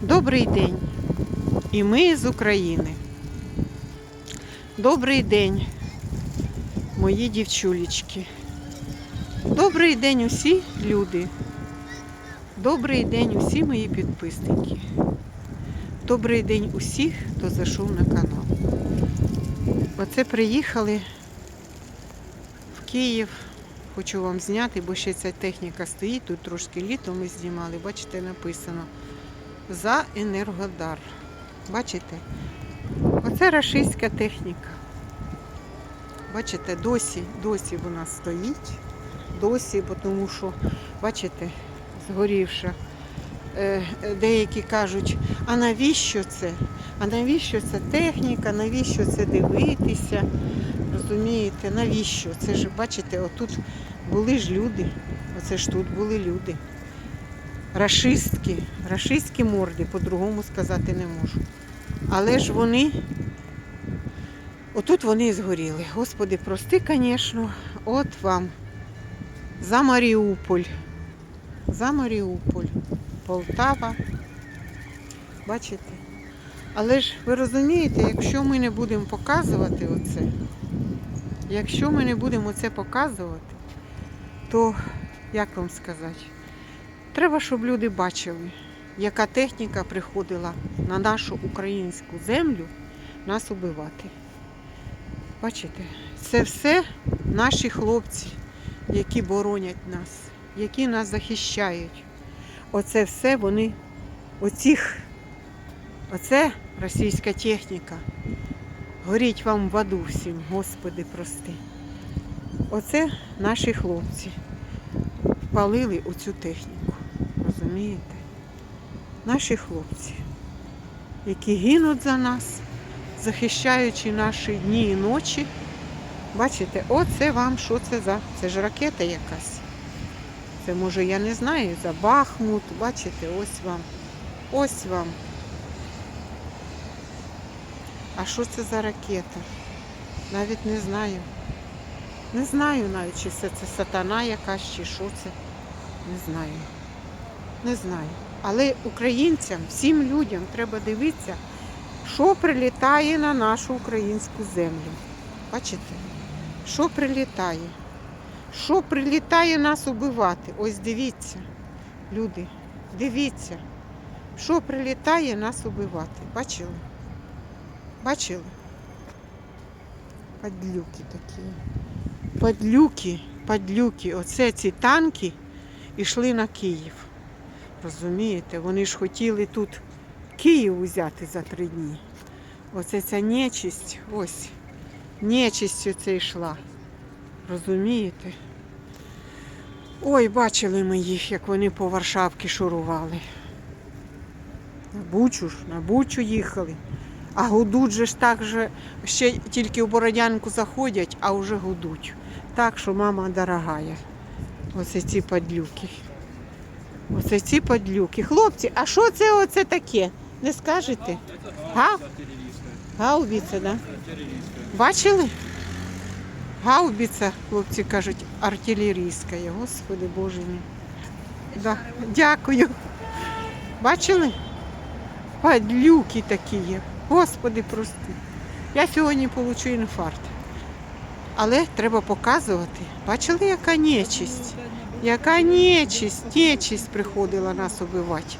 Добрий день. І ми з України. Добрий день, мої дівчулечки. Добрий день усі люди. Добрий день усі мої підписники. Добрий день усіх, хто зайшов на канал. Оце приїхали в Київ. Хочу вам зняти, бо ще ця техніка стоїть. Тут трошки літо ми знімали. Бачите, написано за Енергодар. Бачите? Оце рашистська техніка. Бачите, досі, досі вона стоїть. Досі, тому що, бачите, згорівша. Е, е, Деякі кажуть, а навіщо це? А навіщо це техніка? Навіщо це дивитися? Розумієте, навіщо? Це ж, бачите, отут були ж люди. Оце ж тут були люди. Рашистські, рашистські морди, по-другому сказати не можу. Але ж вони, отут вони і згоріли. Господи, прости, звісно, от вам. За Маріуполь. За Маріуполь. Полтава. Бачите? Але ж ви розумієте, якщо ми не будемо показувати оце, якщо ми не будемо це показувати, то як вам сказати? Треба, щоб люди бачили, яка техніка приходила на нашу українську землю нас убивати. Бачите, це все наші хлопці, які боронять нас, які нас захищають. Оце все вони, оцих, оце російська техніка. Горіть вам в аду всім, Господи, прости. Оце наші хлопці палили оцю техніку. Розумієте? Наші хлопці, які гинуть за нас, захищаючи наші дні і ночі. Бачите, оце вам що це за? Це ж ракета якась. Це може, я не знаю, за Бахмут. Бачите, ось вам. Ось вам. А що це за ракета? Навіть не знаю. Не знаю навіть, чи це, це сатана якась, чи що це. Не знаю. Не знаю. Але українцям, всім людям треба дивитися, що прилітає на нашу українську землю. Бачите? Що прилітає? Що прилітає нас убивати? Ось дивіться, люди, дивіться, що прилітає нас убивати. Бачили? Бачили? Падлюки такі. Падлюки, падлюки. Оце ці танки йшли на Київ. Розумієте, вони ж хотіли тут Київ взяти за три дні. Оце ця нечисть, ось, нечисть оце йшла. Розумієте? Ой, бачили ми їх, як вони по Варшавки шурували. На Бучу ж, на Бучу їхали. А гудуть же ж так же, ще тільки в Бородянку заходять, а вже гудуть. Так що мама дорогая. Оце ці падлюки. Оце ці падлюки. Хлопці, а що це оце таке? Не скажете? Га? Гаубіця, да? Бачили? Гаубіця, хлопці кажуть, артилерійська. Господи Боже мій. Да. Дякую. Бачили? Падлюки такі є. Господи, прости. Я сьогодні получу інфаркт. Але треба показувати. Бачили, яка нечисть? Яка нечисть, нечисть приходила нас убивати.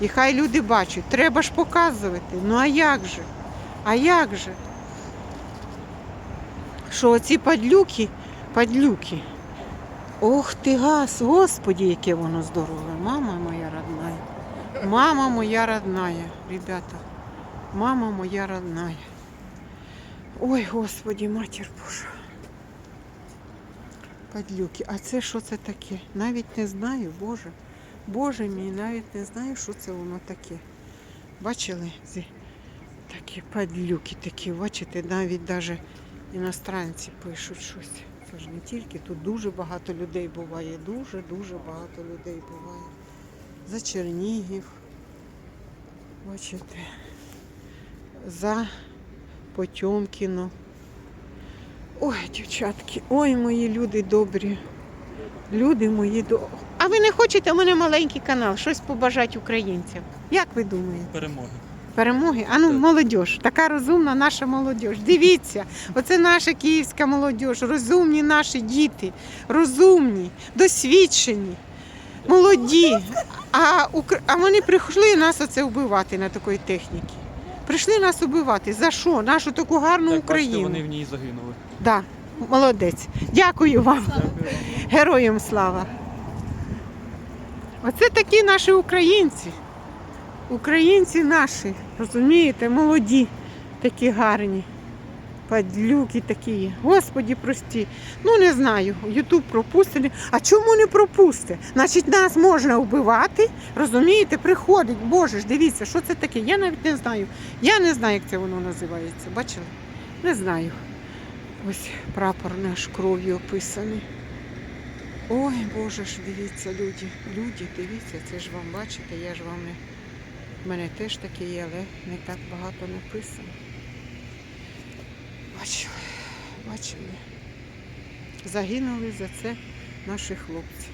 І хай люди бачать, треба ж показувати. Ну а як же? А як же? Що оці падлюки, падлюки. Ох ти газ, господі, яке воно здорове. Мама моя родная. Мама моя родная, ребята. Мама моя родная. Ой, господі, матір Божа. Падлюки. А це що це таке? Навіть не знаю, Боже. Боже мій, навіть не знаю, що це воно таке. Бачили? Такі падлюки такі, бачите, навіть навіть іностранці пишуть щось. Це ж не тільки, тут дуже багато людей буває, дуже-дуже багато людей буває. За Чернігів. Бачите, за Потьомкіно. Ой, дівчатки, ой, мої люди добрі. Люди мої до. А ви не хочете у мене маленький канал, щось побажати українцям? Як ви думаєте? перемоги. Перемоги? А ну, Так. молодь, така розумна наша молодь. Дивіться, оце наша київська молодь, розумні наші діти, розумні, досвідчені, молоді. А, а вони прийшли нас оце вбивати на такої техніці. Прийшли нас убивати. За що? Нашу таку гарну Україну? бачите, вони в ній загинули. Да, молодець. Дякую вам. Дякую. Героям слава. Оце такі наші українці. Українці наші, розумієте, молоді, такі гарні. Падлюки такі. Господі прості. Ну не знаю, Ютуб пропустили. А чому не пропусти? Значить, нас можна вбивати, розумієте, приходить. Боже ж, дивіться, що це таке? Я навіть не знаю. Я не знаю, як це воно називається. Бачили? Не знаю. Ось прапор наш кров'ю описаний. Ой, Боже ж, дивіться, люди, люди, дивіться, це ж вам бачите, я ж вам не. В мене теж таке є, але не так багато написано. Бачили, бачили. Загинули за це наші хлопці.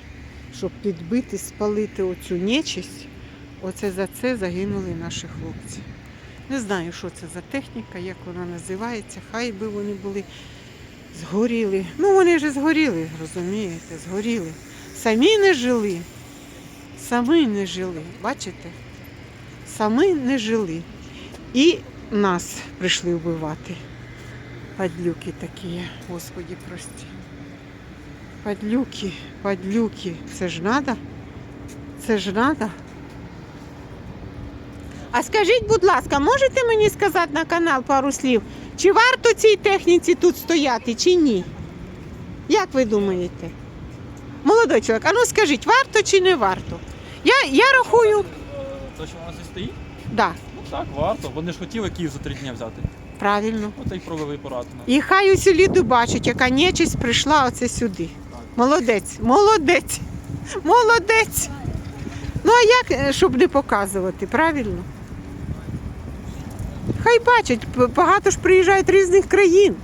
Щоб підбити, спалити оцю нечисть, оце за це загинули наші хлопці. Не знаю, що це за техніка, як вона називається. Хай би вони були згоріли. Ну, вони ж згоріли, розумієте, згоріли. Самі не жили. Самі не жили. Бачите? Самі не жили. І нас прийшли вбивати. Падлюки такі, Господі прості. Падлюки, падлюки. Це ж надо? Це ж надо? А скажіть, будь ласка, можете мені сказати на канал пару слів? Чи варто цій техніці тут стояти, чи ні? Як ви думаєте? Молодой чоловік, а ну скажіть, варто чи не варто? Я, я рахую, Е, Те, що вона здесь стоїть? да, Ну так, варто. Вони ж хотіли Київ за три дні взяти. Правильно. От і провели парад. у нас. І хай усі люди бачать, яка нечисть прийшла оце сюди. Молодець, молодець, молодець. Ну а як, е, щоб не показувати, правильно? Хай бачать, п- багато ж приїжджають різних країн.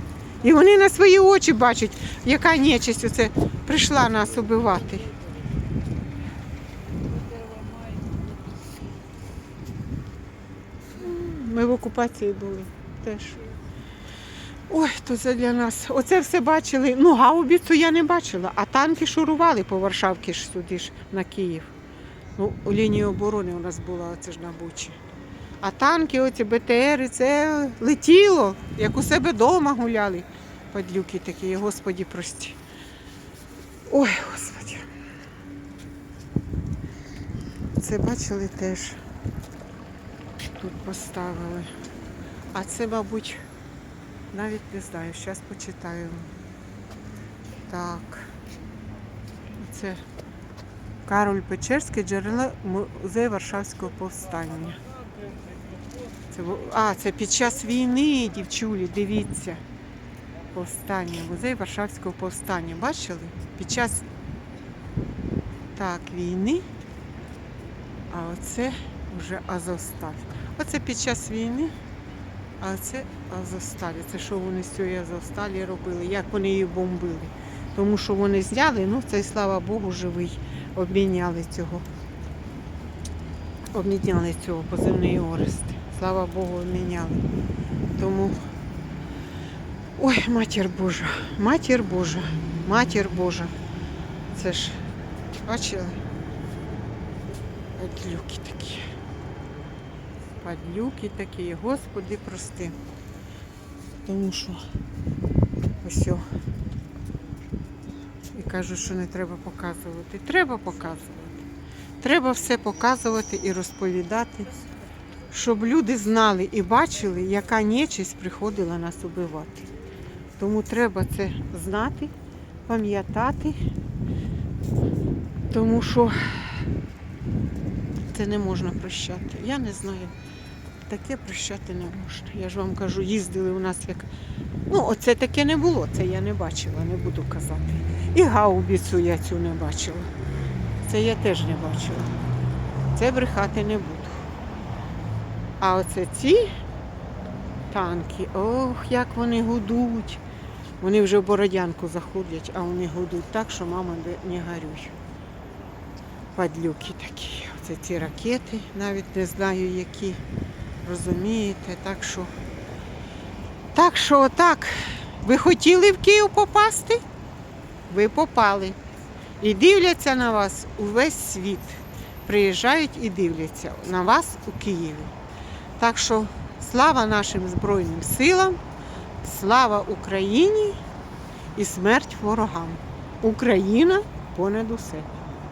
І вони на свої очі бачать, яка нечисть оце прийшла нас убивати. Ми в окупації були теж. Ой, то це для нас. Оце все бачили. Ну, гаубіцу я не бачила, а танки шурували по Варшавці ж сюди ж на Київ. Ну, у лінії оборони у нас була оце ж на Бучі. А танки, оці БТРи, це летіло, як у себе вдома гуляли. Падлюки такі, господі прості. Ой, господі. Це бачили теж. Тут поставили. А це, мабуть, навіть не знаю, зараз почитаю. Так. Це Кароль Печерський, джерела музею Варшавського повстання. Це, а, це під час війни, дівчулі, дивіться. Повстання, музей Варшавського повстання. Бачили? Під час так, війни. А оце вже Азовсталь. Оце під час війни. А це Азовсталі. Це що вони з цієї Азовсталі робили, як вони її бомбили. Тому що вони зняли, ну це, слава Богу, живий. Обміняли цього. Обміняли цього позивний Орест. Слава Богу, обміняли. Тому. Ой, матір Божа, матір Божа, матір Божа. Це ж, бачили? Падлюки такі. Падлюки такі, Господи, прости. Тому що ось. І кажуть, що не треба показувати. Треба показувати. Треба все показувати і розповідати, щоб люди знали і бачили, яка нечисть приходила нас убивати. Тому треба це знати, пам'ятати, тому що це не можна прощати. Я не знаю. Таке прощати не можна. Я ж вам кажу, їздили у нас як. Ну, оце таке не було, це я не бачила, не буду казати. І гаубіцу я цю не бачила. Це я теж не бачила. Це брехати не буду. А оце ці танки, ох, як вони гудуть. Вони вже в Бородянку заходять, а вони гудуть так, що мама не- горюй. Падлюки такі. Оце ці ракети, навіть не знаю які. Розумієте, так що. Так що отак. Ви хотіли в Київ попасти? Ви попали. І дивляться на вас увесь світ. Приїжджають і дивляться на вас у Києві. Так що слава нашим Збройним силам, слава Україні і смерть ворогам. Україна понад усе.